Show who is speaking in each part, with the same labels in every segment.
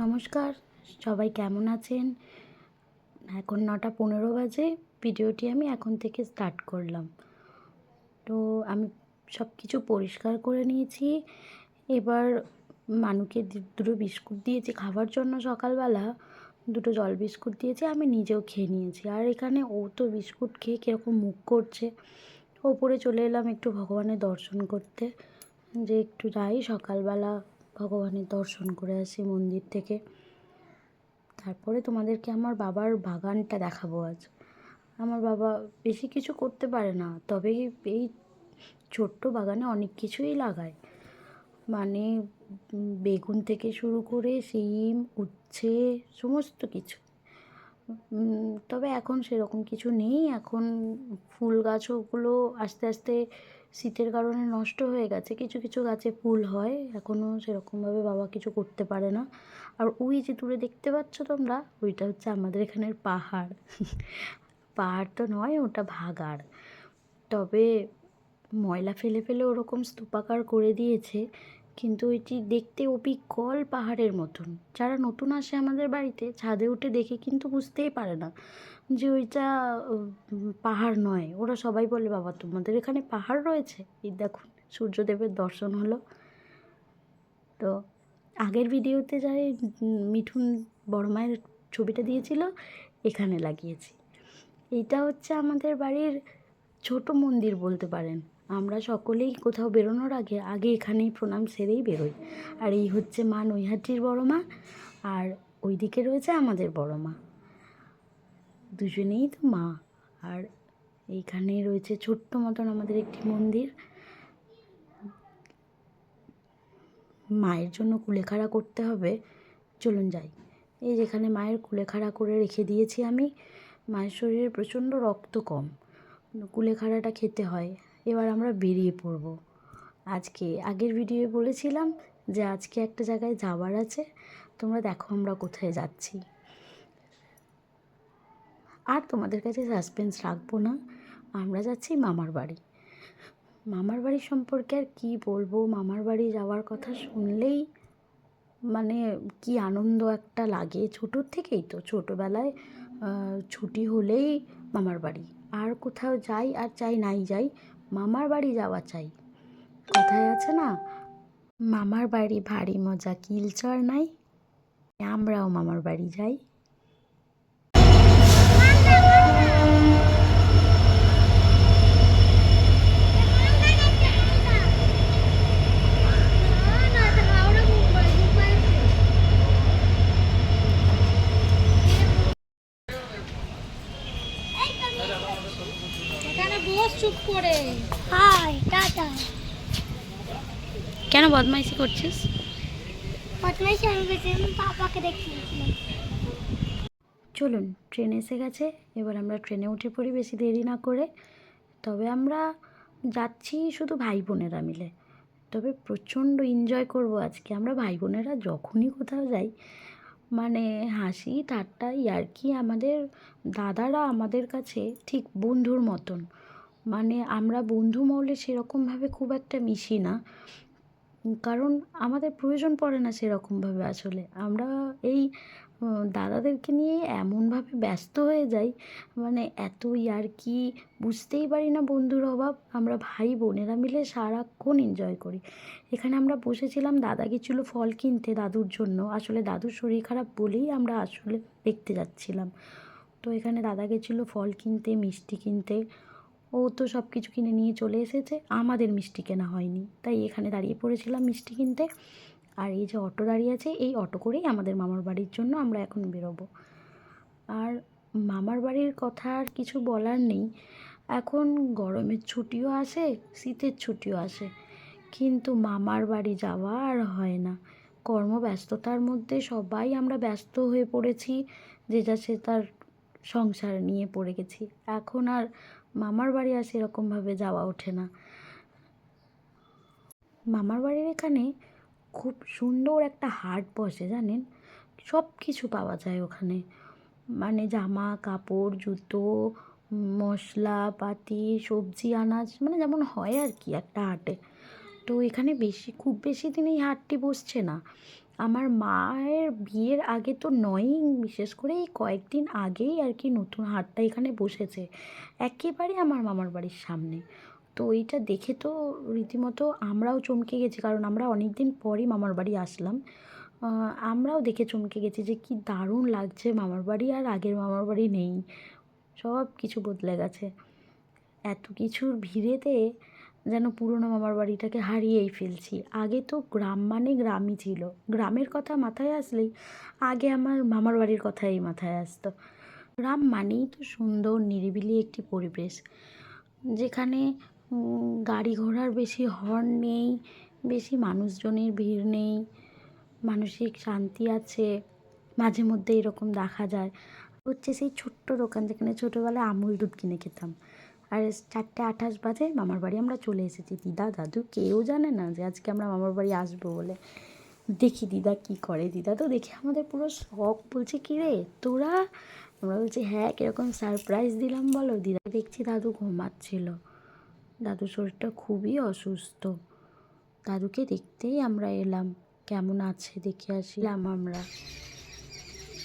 Speaker 1: নমস্কার, সবাই কেমন আছেন? এখন নটা পনেরো বাজে, ভিডিওটি আমি এখন থেকে স্টার্ট করলাম। তো আমি সব কিছু পরিষ্কার করে নিয়েছি। এবার মানুকে দুটো বিস্কুট দিয়েছি খাবার জন্য সকালবেলা। দুটো জল বিস্কুট দিয়েছি, আমি নিজেও খেয়ে নিয়েছি। আর এখানে ও তো বিস্কুট খেয়ে কীরকম মুখ করছে। ওপরে চলে এলাম একটু ভগবানের দর্শন করতে। যে একটু যাই সকালবেলা ভগবানের দর্শন করে আসি মন্দির থেকে। তারপরে তোমাদেরকে আমার বাবার বাগানটা দেখাবো আজ। আমার বাবা বেশি কিছু করতে পারে না, তবে এই ছোট্ট বাগানে অনেক কিছুই লাগায়। মানে বেগুন থেকে শুরু করে শিম, উচ্ছে, সমস্ত কিছু। তবে এখন সেরকম কিছু নেই। এখন ফুল গাছগুলো আস্তে আস্তে শীতের কারণে নষ্ট হয়ে গেছে। কিছু কিছু গাছে ফুল হয়। এখনও সেরকমভাবে বাবা কিছু করতে পারে না। আর ওই যে দূরে দেখতে পাচ্ছ তোমরা, ওইটা হচ্ছে আমাদের এখানের পাহাড়। পাহাড় তো নয়, ওটা ভাগাড়। তবে ময়লা ফেলে ফেলে ওরকম স্তূপাকার করে দিয়েছে। কিন্তু ওইটি দেখতে অবিকল পাহাড়ের মতন। যারা নতুন আসে আমাদের বাড়িতে, ছাদে উঠে দেখে কিন্তু বুঝতেই পারে না যে ওইটা পাহাড় নয়। ওরা সবাই বলে, বাবা, তোমাদের এখানে পাহাড় রয়েছে? এই দেখুন, সূর্যদেবের দর্শন হলো। তো আগের ভিডিওতে যাই, মিঠুন বড় মায়ের ছবিটা দিয়েছিল, এখানে লাগিয়েছি। এইটা হচ্ছে আমাদের বাড়ির ছোট মন্দির বলতে পারেন। আমরা সকলেই কোথাও বেরোনোর আগে আগে এখানেই প্রণাম সেরেই বেরোই। আর এই হচ্ছে মা নৈহাটির বড় মা, আর ওইদিকে রয়েছে আমাদের বড় মা। দুজনেই তো মা। আর এইখানে রয়েছে ছোট্ট মতন আমাদের একটি মন্দির। মায়ের জন্য কুলেখাড়া করতে হবে। চলুন যাই। এই যেখানে মায়ের কুলেখাড়া করে রেখে দিয়েছি আমি, মায়ের শরীরে প্রচণ্ড রক্ত কম। কুলেখাড়াটা খেতে হয়। এবার আমরা বেরিয়ে পড়ব। আজকে, আগের ভিডিওয়ে বলেছিলাম যে আজকে একটা জায়গায় যাওয়ার আছে, তোমরা দেখো আমরা কোথায় যাচ্ছি। আর তোমাদের কাছে সাসপেন্স রাখব না, আমরা যাচ্ছি মামার বাড়ি। মামার বাড়ি সম্পর্কে আর কী বলব? মামার বাড়ি যাওয়ার কথা শুনলেই মানে কি আনন্দ একটা লাগে। ছোটোর থেকেই তো, ছোটোবেলায় ছুটি হলেই মামার বাড়ি। আর কোথাও যাই আর চাই নাই যাই মামার বাড়ি যাওয়া চাই। কথায় আছে না? মামার বাড়ি ভারী মজা, কিলচর নাই? আমরাও মামার বাড়ি যাই
Speaker 2: এখানে বস চুপ করে
Speaker 3: হাই টাটা
Speaker 1: কেন বদমাইশি করছিস?
Speaker 3: বদমাইশি আমি পাপাকে গেছিলাম
Speaker 1: চলুন ট্রেন এসে গেছে। এবার আমরা ট্রেনে উঠে পড়ি বেশি দেরি না করে। তবে আমরা যাচ্ছি শুধু ভাই বোনেরা মিলে। তবে প্রচণ্ড এনজয় করব আজকে। আমরা ভাই বোনেরা যখনই কোথাও যাই মানে হাসি ঠাট্টা ইয়ার্কি আমাদের দাদারা আমাদের কাছে ঠিক বন্ধুর মতন। মানে আমরা বন্ধু মহলে সেরকমভাবে খুব একটা মিশি না। কারণ আমাদের প্রয়োজন পড়ে না সেরকমভাবে আসলে। আমরা এই দাদাদেরকে নিয়ে এমনভাবে ব্যস্ত হয়ে যাই মানে এত আর কি বুঝতেই পারি না বন্ধুর অভাব। আমরা ভাই বোনেরা মিলে সারাক্ষণ এনজয় করি। এখানে আমরা বসেছিলাম, দাদা গেছিল ফল কিনতে দাদুর জন্য। আসলে দাদুর শরীর খারাপ বলেই আমরা আসলে দেখতে যাচ্ছিলাম। তো এখানে দাদা গেছিল ফল কিনতে, মিষ্টি কিনতে। ও তো সব কিছু কিনে নিয়ে চলে এসেছে। আমাদের মিষ্টি কেনা হয়নি। তাই এখানে দাঁড়িয়ে পড়েছিলাম মিষ্টি কিনতে। আর এই যে অটো দাঁড়িয়ে আছে, এই অটো করেই আমাদের মামার বাড়ির জন্য আমরা এখন বেরোবো। আর মামার বাড়ির কথা আর কিছু বলার নেই। এখন গরমের ছুটিও আসে, শীতের ছুটিও আসে। কিন্তু মামার বাড়ি যাওয়া আর হয় না। কর্মব্যস্ততার মধ্যে সবাই আমরা ব্যস্ত হয়ে পড়েছি, যে যা সে তার সংসার নিয়ে পড়ে গেছি। এখন আর মামার বাড়ি আর সেরকমভাবে যাওয়া ওঠে না। মামার বাড়ির এখানে খুব সুন্দর একটা হাট বসে, জানেন? সব কিছু পাওয়া যায় ওখানে। মানে জামা, কাপড়, জুতো, মশলা, পাতি, সবজি, আনাজ মানে যেমন হয় আর কি একটা হাটে। তো এখানে বেশি, খুব বেশি দিন এই হাটটি বসছে না। আমার মায়ের বিয়ের আগে তো নয়ই, বিশেষ করে এই কয়েকদিন আগেই আর কি নতুন হাটটা এখানে বসেছে। একেবারে আমার মামার বাড়ির সামনে। তো এইটা দেখে তো রীতিমতো আমরাও চমকে গেছি, কারণ আমরা অনেক দিন পরই মামার বাড়ি আসলাম। আমরাও দেখে চমকে গেছি যে কি দারুণ লাগছে, মামার বাড়ি আর আগের মামার বাড়ি নেই। সব কিছু বদলে গেছে। এত কিছুর ভিড়েতে যেন পুরনো মামার বাড়িটাকে হারিয়েই ফেলছি। আগে তো গ্রাম মানে গ্রামই ছিল। গ্রামের কথা মাথায় আসলেই আগে আমার মামার বাড়ির কথাই মাথায় আসতো। গ্রাম মানেই তো সুন্দর, নিরিবিলি একটি পরিবেশ। যেখানে গাড়ি ঘোড়ার বেশি হর্ন নেই, বেশি মানুষজনের ভিড় নেই, মানসিক শান্তি আছে, মাঝে মধ্যে এরকম দেখা যায়। হচ্ছে সেই ছোট্ট দোকান যেখানে ছোটোবেলায় আমুল দুধ কিনে খেতাম। আর চারটে আঠাশ বাজে মামার বাড়ি আমরা চলে এসেছি। দিদা, দাদু কেউ জানে না যে আজকে আমরা মামার বাড়ি আসব বলে। দেখি দিদা কি করে। দিদা তো দেখে আমাদের পুরো শখ বলছে, কী রে, তোরা? আমরা বলছি হ্যাঁ কীরকম সারপ্রাইজ দিলাম বলো। দিদা দেখছি দাদু ঘুমাচ্ছিল। দাদুর শরীরটা খুবই অসুস্থ। দাদুকে দেখতেই আমরা এলাম। কেমন আছে দেখে আসলাম আমরা।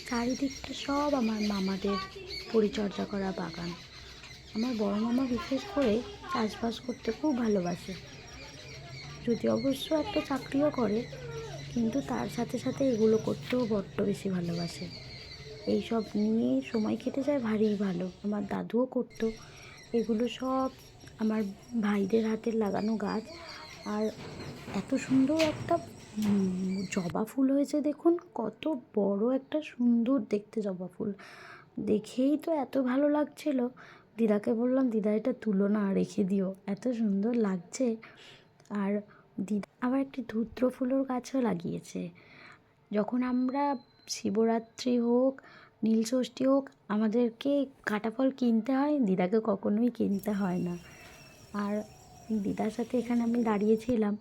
Speaker 1: চারিদিকটা সব আমার মামাদের পরিচর্যা করা বাগান। আমার বড় মামা বিশেষ করে চাষবাস করতে খুব ভালোবাসে। যদি অবশ্য একটা চাকরিও করে, কিন্তু তার সাথে সাথে এগুলো করতেও বড্ড বেশি ভালোবাসে। এই সব নিয়ে সময় কেটে যায় ভারী ভালো। আমার দাদুও করতো। এগুলো সব আমার ভাইদের হাতের লাগানো গাছ। আর এত সুন্দর একটা জবা ফুল হয়েছে দেখুন। কত বড় একটা সুন্দর দেখতে জবা ফুল। দেখেই তো এত ভালো লাগছিল। দিদাকে বললাম, দিদা, এটা তুলো না, রেখে দিও। এত সুন্দর লাগছে। আর দিদা আবার একটি ধূত্র ফুলের গাছও লাগিয়েছে। যখন আমরা শিবরাত্রি হোক, নীলষষ্ঠী হোক, আমাদেরকে কাটা ফল কিনতে হয়, দিদাকে কখনোই কিনতে হয় না। আর দিদার সাথে এখানে আমি দাঁড়িয়েছিলাম।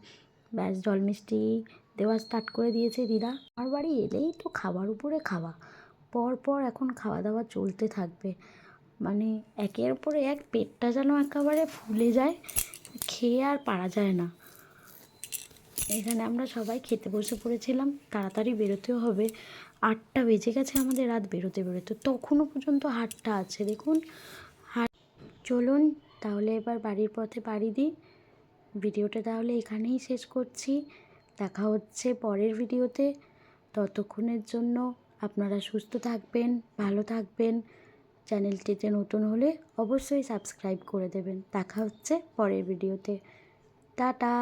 Speaker 1: ব্যাস, জল মিষ্টি দেওয়া স্টার্ট করে দিয়েছে দিদা। আমার বাড়ি এলেই তো খাবার উপরে খাওয়া। পর পর এখন খাওয়া দাওয়া চলতে থাকবে। মানে একের পরে এক পেটটা যেন একেবারে ফুলে যায়, খেয়ে আর পারা যায় না। এখানে আমরা সবাই খেতে বসে পড়েছিলাম, তাড়াতাড়ি বেরোতেও হবে। আটটা বেজে গেছে আমাদের, রাত বেরোতে বেরোতে। তখনও পর্যন্ত হাটটা আছে, দেখুন। হাট চলুন, তাহলে এবার বাড়ির পথে পাড়ি দিই। ভিডিওটা তাহলে এখানেই শেষ করছি। দেখা হচ্ছে পরের ভিডিওতে। ততক্ষণের জন্য আপনারা সুস্থ থাকবেন, ভালো থাকবেন। চ্যানেলটিতে নতুন হলে অবশ্যই সাবস্ক্রাইব করে দেবেন। দেখা হচ্ছে পরের ভিডিওতে। টাটা!